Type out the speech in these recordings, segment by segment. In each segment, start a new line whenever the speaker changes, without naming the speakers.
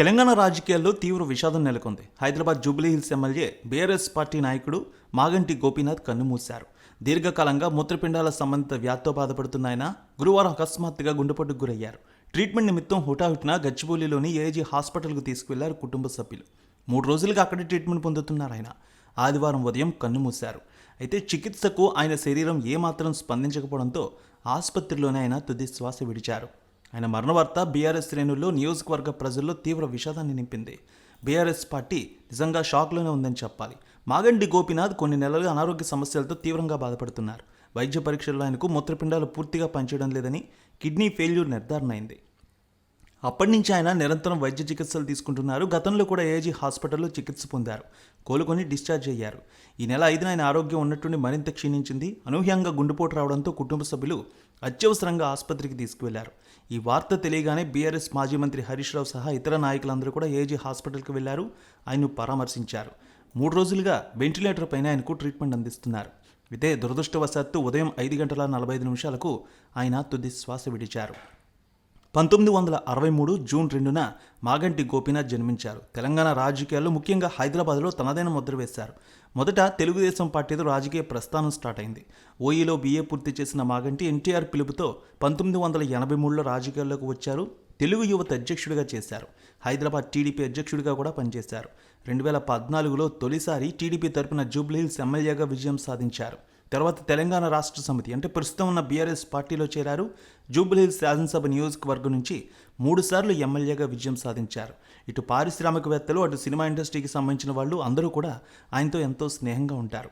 తెలంగాణ రాజకీయాల్లో తీవ్ర విషాదం నెలకొంది. Hyderabad Jubilee Hills MLA BRS party నాయకుడు మాగంటి గోపీనాథ్ కన్నుమూశారు దీర్ఘకాలంగా మూత్రపిండాల సంబంధిత వ్యాధితో బాధపడుతున్న ఆయన గురువారం అకస్మాత్తుగా గుండెపోటుకు గురయ్యారు. ట్రీట్మెంట్ నిమిత్తం హుటాహుటిన గచ్చిబౌలిలోని ఏజీ హాస్పిటల్కు తీసుకువెళ్ళారు కుటుంబ సభ్యులు. మూడు రోజులుగా అక్కడే ట్రీట్మెంట్ పొందుతున్నారు ఆయన. ఆదివారం ఉదయం కన్నుమూశారు అయితే చికిత్సకు ఆయన శరీరం ఏమాత్రం స్పందించకపోవడంతో ఆసుపత్రిలోనే ఆయన తుది శ్వాస విడిచారు. ఆయన మరణవార్త బీఆర్ఎస్ శ్రేణుల్లో నియోజకవర్గ ప్రజల్లో తీవ్ర విషాదాన్ని నింపింది. బీఆర్ఎస్ పార్టీ నిజంగా షాక్లోనే ఉందని చెప్పాలి. మాగండి గోపీనాథ్ కొన్ని నెలలుగా అనారోగ్య సమస్యలతో తీవ్రంగా బాధపడుతున్నారు. వైద్య పరీక్షల్లో ఆయనకు మూత్రపిండాలు పూర్తిగా పనిచేయడం లేదని కిడ్నీ ఫెయిల్యూర్ నిర్ధారణ అయింది అప్పటి నుంచి ఆయన నిరంతరం వైద్య చికిత్సలు తీసుకుంటున్నారు. గతంలో కూడా ఏజీ హాస్పిటల్లో చికిత్స పొందారు. కోలుకొని డిశ్చార్జ్ అయ్యారు. ఈ నెల ఐదున ఆయన ఆరోగ్యం ఉన్నట్టుండి మరింత క్షీణించింది. అనూహ్యంగా గుండెపోటు రావడంతో కుటుంబ సభ్యులు అత్యవసరంగా ఆసుపత్రికి తీసుకువెళ్ళారు. ఈ వార్త తెలియగానే బీఆర్ఎస్ మాజీ మంత్రి హరీష్ రావు సహా ఇతర నాయకులందరూ కూడా ఏజీ హాస్పిటల్కి వెళ్ళారు. ఆయన్ను పరామర్శించారు. మూడు రోజులుగా వెంటిలేటర్ పైన ఆయనకు ట్రీట్మెంట్ అందిస్తున్నారు. ఇదే దురదృష్టవశాత్తు ఉదయం ఐదు గంటల నలభై ఐదు నిమిషాలకు ఆయన తుది శ్వాస విడిచారు. పంతొమ్మిది వందల అరవై మూడు జూన్ రెండున మాగంటి గోపీనాథ్ జన్మించారు. తెలంగాణ రాజకీయాల్లో ముఖ్యంగా హైదరాబాద్లో తనదైన ముద్ర వేశారు. మొదట తెలుగుదేశం పార్టీతో రాజకీయ ప్రస్థానం స్టార్ట్ అయింది. ఓఈలో బీఏ పూర్తి చేసిన మాగంటి ఎన్టీఆర్ పిలుపుతో పంతొమ్మిది వందల ఎనభై మూడులో రాజకీయాల్లోకి వచ్చారు. తెలుగు యువత అధ్యక్షుడిగా చేశారు. హైదరాబాద్ టీడీపీ అధ్యక్షుడిగా కూడా పనిచేశారు. రెండు వేల పద్నాలుగులో తొలిసారి టీడీపీ తరపున జూబ్లీహిల్స్ ఎమ్మెల్యేగా విజయం సాధించారు. తర్వాత తెలంగాణ రాష్ట్ర సమితి అంటే ప్రస్తుతం ఉన్న బీఆర్ఎస్ పార్టీలో చేరారు. జూబ్లీహిల్స్ శాసనసభ నియోజకవర్గం నుంచి మూడుసార్లు ఎమ్మెల్యేగా విజయం సాధించారు. ఇటు పారిశ్రామికవేత్తలు అటు సినిమా ఇండస్ట్రీకి సంబంధించిన వాళ్ళు అందరూ కూడా ఆయనతో ఎంతో స్నేహంగా ఉంటారు.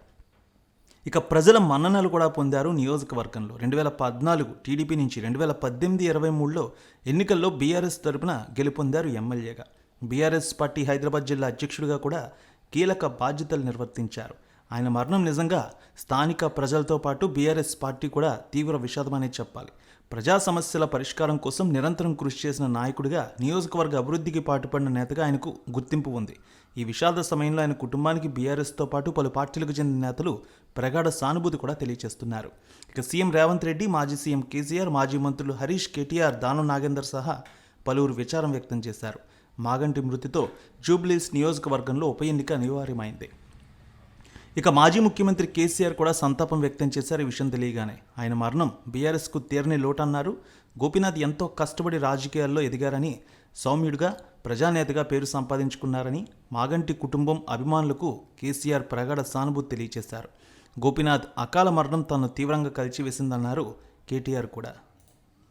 ఇక ప్రజల మన్ననలు కూడా పొందారు నియోజకవర్గంలో. రెండు వేల పద్నాలుగు టీడీపీ నుంచి రెండు వేల పద్దెనిమిది ఇరవై మూడులో ఎన్నికల్లో బీఆర్ఎస్ తరపున గెలుపొందారు ఎమ్మెల్యేగా. బీఆర్ఎస్ పార్టీ హైదరాబాద్ జిల్లా అధ్యక్షుడిగా కూడా కీలక బాధ్యతలు నిర్వర్తించారు. ఆయన మరణం నిజంగా స్థానిక ప్రజలతో పాటు బీఆర్ఎస్ పార్టీ కూడా తీవ్ర విషాదమనే చెప్పాలి. ప్రజా సమస్యల పరిష్కారం కోసం నిరంతరం కృషి చేసిన నాయకుడిగా నియోజకవర్గ అభివృద్ధికి పాటుపడిన నేతగా ఆయనకు గుర్తింపు ఉంది. ఈ విషాద సమయంలో ఆయన కుటుంబానికి బీఆర్ఎస్తో పాటు పలు పార్టీలకు చెందిన నేతలు ప్రగాఢ సానుభూతి కూడా తెలియజేస్తున్నారు. ఇక సీఎం రేవంత్ రెడ్డి మాజీ సీఎం కేసీఆర్ మాజీ మంత్రులు హరీష్ కేటీఆర్ దానం నాగేందర్ సహా పలువురు విచారం వ్యక్తం చేశారు. మాగంటి మృతితో జూబ్లీస్ నియోజకవర్గంలో ఉప ఎన్నిక అనివార్యమైంది. ఇక మాజీ ముఖ్యమంత్రి కేసీఆర్ కూడా సంతాపం వ్యక్తం చేశారు ఈ విషయం తెలియగానే. ఆయన మరణం బీఆర్ఎస్కు తీరని లోటన్నారు. గోపీనాథ్ ఎంతో కష్టపడి రాజకీయాల్లో ఎదిగారని సౌమ్యుడిగా ప్రజానేతగా పేరు సంపాదించుకున్నారని మాగంటి కుటుంబం అభిమానులకు కేసీఆర్ ప్రగాఢ సానుభూతి తెలియజేశారు గోపీనాథ్ అకాల మరణం తనను తీవ్రంగా కలిచివేసిందన్నారు కేటీఆర్ కూడా.